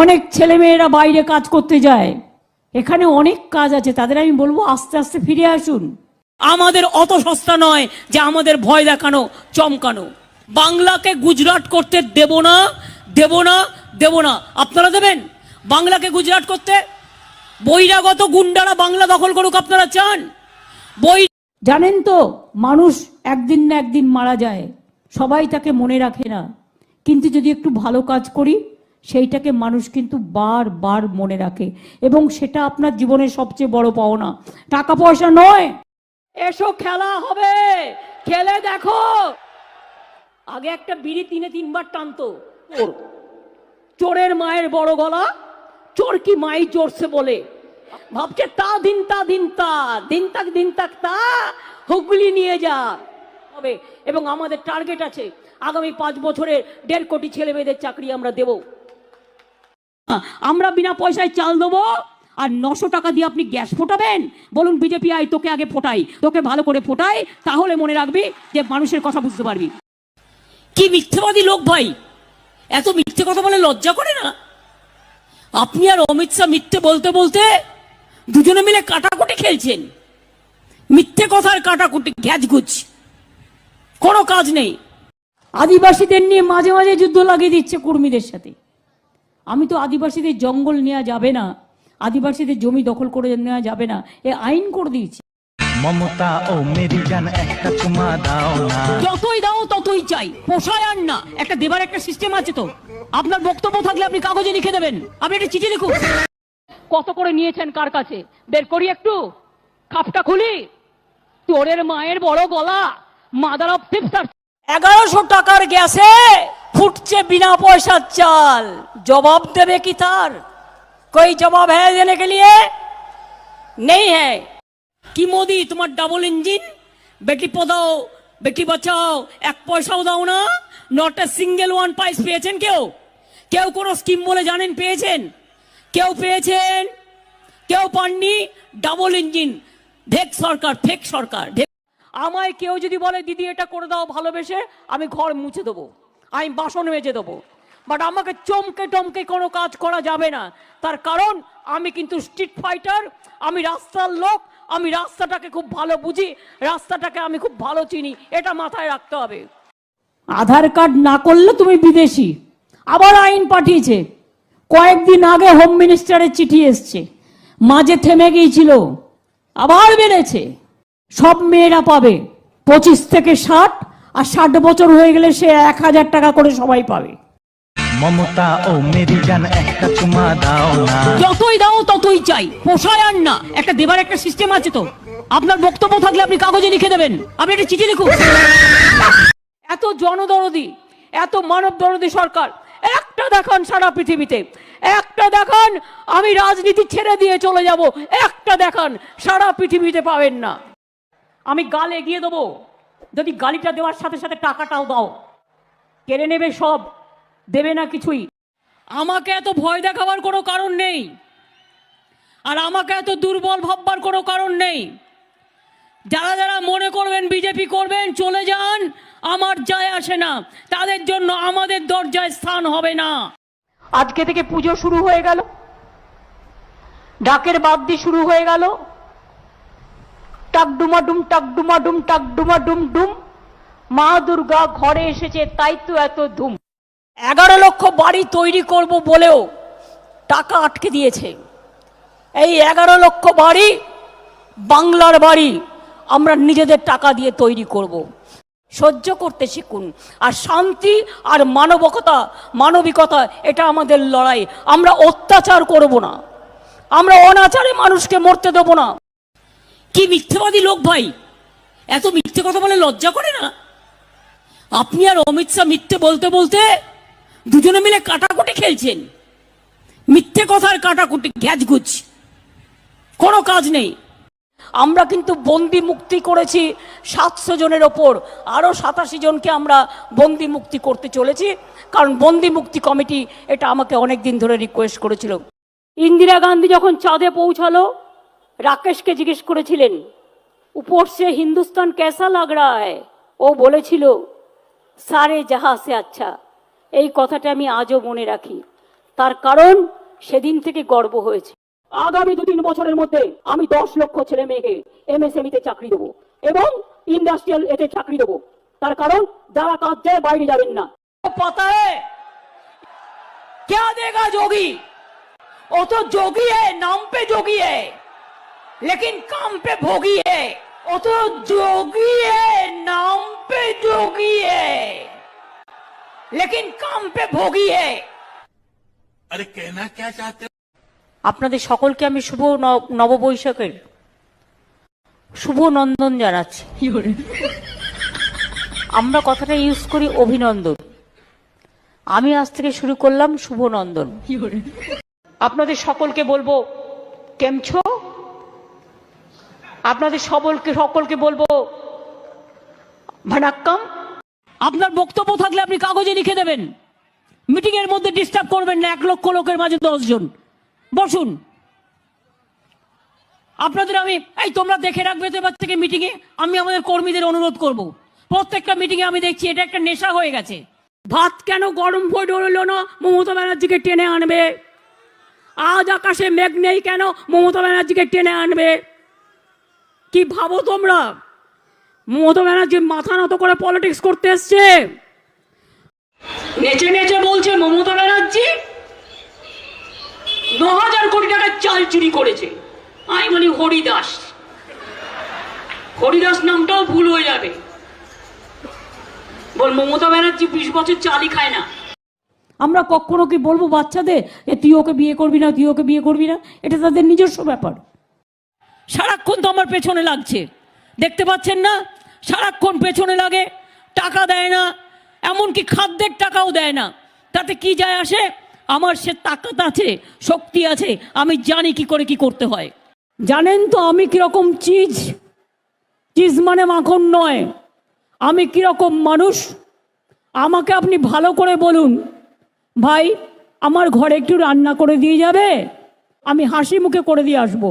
অনেক ছেলেমেয়েরা বাইরে কাজ করতে যায়। এখানে অনেক কাজ আছে তাদের আমি বলব আস্তে আস্তে ফিরে আসুন। আমাদের অত সস্তা নয় যে আমাদের ভয় দেখানো চমকানো। বাংলাকে গুজরাট করতে দেব না দেব না দেব না। আপনারা দেবেন? বাংলাকে গুজরাট করতে? বহিরাগত গুন্ডারা বাংলা দখল করুক আপনারা চান? বই জানেন তো মানুষ একদিন না একদিন মারা যায়। সবাই তাকে মনে রাখে না। কিন্তু যদি একটু ভালো কাজ করি সেইটাকে মানুষ কিন্তু বারবার মনে রাখে এবং সেটা আপনার জীবনের সবচেয়ে বড় পাওনা। টাকা পয়সা নয়, এসো খেলা হবে, খেলে দেখো। আগে একটা বিড়ি তিনে তিনবার টানতো, চোর। চোরের মায়ের বড় গলা, চোর কি মাই চড়ছে বলে। ভাবছে তা দিন তা দিন তা, দিন তাক দিন তাক, তা, হুগলি নিয়ে যা। হবে। এবং আমাদের টার্গেট আছে, আগামী পাঁচ বছরে দেড় কোটি ছেলে মেয়েদের চাকরি আমরা দেব। আমরা বিনা পয়সায় চাল দেবো আর নশো টাকা দিয়ে আপনি গ্যাস ফোটাবেন? বলুন, বিজেপি, আয়, তোকে আগে ফোটাই। তোকে ভালো করে ফোটাই, তাহলে মনে রাখবি যে মানুষের কথা বুঝতে পারবি। কি মিথ্যেবাদী লোক ভাই? এত মিথ্যে কথা বলে লজ্জা করে না? আপনি আর অমিত শাহ মিথ্যে বলতে বলতে দুজনে মিলে কাটাকুটি খেলছেন। মিথ্যে কথার কাটাকুটি গ্যাজগুজ কোনো কাজ নেই। আদিবাসীদের নিয়ে মাঝে মাঝে যুদ্ধ লাগিয়ে দিচ্ছে কর্মীদের সাথে। আমি তো আদিবাসীদের জঙ্গল নেওয়া যাবে না। আদিবাসীদের জমি দখল করে নেওয়া যাবে না। এ আইন করে দিয়েছে। মমতা ও মেরি জান একটা চুমা দাও না। যতই দাও ততই চাই। পোষায় আর না। একটা দেবার একটা সিস্টেম আছে তো। আপনার বক্তব্য থাকলে আপনি কাগজে লিখে দেবেন। আপনি একটা চিঠি লিখুন। কত করে নিয়েছেন কার কাছে? বের করি একটু। খাপটা খুলি। তোরের মায়ের বড় গলা। মাদার অফ ফিফসার এগারোশো টাকার গ্যাসে ফুটছে বিনা পয়সার চাল। জবাব দেবে কি তার? কই জবাব হ্যাঁ দেনে কে লিয়ে নেই হ্যাঁ। কি মোদি, তোমার ডাবল ইঞ্জিন বেটি পদাও, বেটি বাঁচাও, এক পয়সাও দাও না। Not a single one price পেয়েছেন কেউ? কেউ কোনো স্কিম বলে জানেন পেয়েছেন? কেউ পেয়েছেন? কেউ পাননি? ডাবল ইঞ্জিন ঢেক সরকার ফেক সরকার। আমায় কেউ যদি বলে, দিদি, এটা করে দাও ভালোবেসে, আমি ঘর মুছে দেবো। আমি বাসন মেজে দেবো। বাট আমাকে চমকে টমকে কোনো কাজ করা যাবে না। তার কারণ, আমি কিন্তু স্ট্রিট ফাইটার আমি রাস্তার লোক, আমি রাস্তাটাকে খুব ভালো বুঝি, রাস্তাটাকে আমি খুব ভালো চিনি, এটা মাথায় রাখতে হবে। আধার কার্ড না করলে তুমি বিদেশি। আবার আইন পাঠিয়েছে। কয়েকদিন আগে হোম মিনিস্টারের চিঠি এসছে। মাঝে থেমে গিয়েছিল। আবার বেড়েছে সব মেয়েরা পাবে। পঁচিশ থেকে ষাট আর ষাট বছর হয়ে গেলে সে এক হাজার টাকা করে সবাই পাবে। মমতা ও মেরি জান একটা চুমা দাও না। যতই দাও ততই চাই। পোষায় আর না। একটা দেবার একটা সিস্টেম আছে তো। আপনার বক্তব্য থাকলে আপনি কাগজে লিখে দেবেন। আপনি একটা চিঠি লিখুন। এত জনদরদি এত মানব দরদি সরকার একটা দেখান সারা পৃথিবীতে। একটা দেখান আমি রাজনীতি ছেড়ে দিয়ে চলে যাব। একটা দেখান সারা পৃথিবীতে পাবেন না। আমি গালে গিয়ে দেবো। যদি গালিটা দেওয়ার সাথে সাথে টাকাটাও দাও, কেড়ে নেবে সব, দেবে না কিছুই। আমাকে এত ভয় দেখাবার কোনো কারণ নেই। আর আমাকে এত দুর্বল ভাববার কোনো কারণ নেই। যারা যারা মনে করবেন বিজেপি করবেন, চলে যান, আমার যায় আসে না। তাদের জন্য আমাদের দরজায় স্থান হবে না। আজকে থেকে পুজো শুরু হয়ে গেল। ডাকের বাদ্যি শুরু হয়ে গেল। টাক ডুমা ডুম টাক ডুমা টাক ডুম। মা দুর্গা ঘরে এসেছে, তাই তো এত ধুম। এগারো লক্ষ বাড়ি তৈরি করব বলেও টাকা আটকে দিয়েছে। এই এগারো লক্ষ বাড়ি, বাংলার বাড়ি, আমরা নিজেদের টাকা দিয়ে তৈরি করব। সহ্য করতে শিখুন। আর শান্তি আর মানবকতা, মানবিকতা, এটা আমাদের লড়াই। আমরা অত্যাচার করব না। আমরা অনাচারে মানুষকে মরতে দেব না। কি মিথ্যেবাদী লোক ভাই? এত মিথ্যে কথা বলে লজ্জা করে না? আপনি আর অমিত শাহ মিথ্যে বলতে বলতে দুজনে মিলে কাটাকুটি খেলছেন। মিথ্যে কথার কাটাকুটি গ্যাজগুজ কোনো কাজ নেই। আমরা কিন্তু বন্দি মুক্তি করেছি সাতশো জনের ওপর। আরও সাতাশি জনকে আমরা বন্দি মুক্তি করতে চলেছি। কারণ বন্দি মুক্তি কমিটি এটা আমাকে অনেক দিন ধরে রিকোয়েস্ট করেছিল। ইন্দিরা গান্ধী যখন চাঁদে পৌঁছালো রাকেশকে জিজ্ঞেস করেছিলেন উপর সে হিন্দুস্তান কেসা লাগ রা হ্যায় ও বলেছিল সারে জাহা সে আচ্ছা এই কথাটা আমি আজও মনে রাখি তার কারণ সেদিন থেকে গর্ব হয়েছে আগামী দু তিন বছরের মধ্যে আমি দশ লক্ষ ছেলে মেয়েকে এমএসএমই তে চাকরি দেবো এবং ইন্ডাস্ট্রিয়াল এতে চাকরি দেবো তার কারণ যারা কাজ যায় বাইরে যাবেন না पता है क्या देगा जोगी वो तो जोगी है नाम पे जोगी है लेकिन काम पे भोगी है वो तो जोगी है नाम पे जोगी है लेकिन काम पे भोगी है अरे कहना क्या चाहते हो আপনাদের সকলকে আমি শুভ ন- নববৈশাখের শুভ নন্দন জানাচ্ছি আমরা কথাটা ইউজ করি অভিনন্দন আমি আজ থেকে শুরু করলাম শুভ নন্দন আপনাদের সকলকে বলবো কেমছো আপনাদের সকলকে সকলকে বলব, ভানাক্কাম। আপনার বক্তব্য থাকলে আপনি কাগজে লিখে দেবেন। মিটিং এর মধ্যে ডিস্টার্ব করবেন না, এক লক্ষ লোকের মাঝে দশ জন। বসুন। আপনাদের আমি, এই তোমরা দেখে রাখবে তো এবার থেকে মিটিং এ, আমি আমাদের কর্মীদের অনুরোধ করব। প্রত্যেকটা মিটিং এ আমি দেখছি, এটা একটা নেশা হয়ে গেছে। ভাত কেন গরম হয়ে ডরলো না? মমতা ব্যানার্জিকে টেনে আনবে। আজ আকাশে মেঘ নেই কেন? মমতা ব্যানার্জিকে টেনে আনবে। কি ভাবো তোমরা? মমতা ব্যানার্জি মাথা নত করে পলিটিক্স করতে এসছে। নেচে নেচে বলছে মমতা ব্যানার্জি, ন হাজার কোটি টাকার চাল চুরি করেছে। আমি বলি, হরিদাস। হরিদাস নামটাও ভুল হয়ে যাবে। বল, মমতা ব্যানার্জি বিশ বছর চালই খায় না। আমরা কখনো কি বলব বাচ্চাদের তুই ওকে বিয়ে করবি না, তুই ওকে বিয়ে করবি না? এটা তাদের নিজস্ব ব্যাপার। সারাক্ষণ তো আমার পেছনে লাগছে। দেখতে পাচ্ছেন না? সারাক্ষণ পেছনে লাগে, টাকা দেয় না, এমনকি খাদ্যের টাকাও দেয় না। তাতে কি যায় আসে? আমার সে তাকাত আছে, শক্তি আছে, আমি জানি কি করে কি করতে হয়। জানেন তো আমি কীরকম চিজ? চিজ মানে মাখন নয়। আমি কীরকম মানুষ? আমাকে আপনি ভালো করে বলুন। ভাই, আমার ঘরে একটু রান্না করে দিয়ে যাবে? আমি হাসি মুখে করে দিয়ে আসব।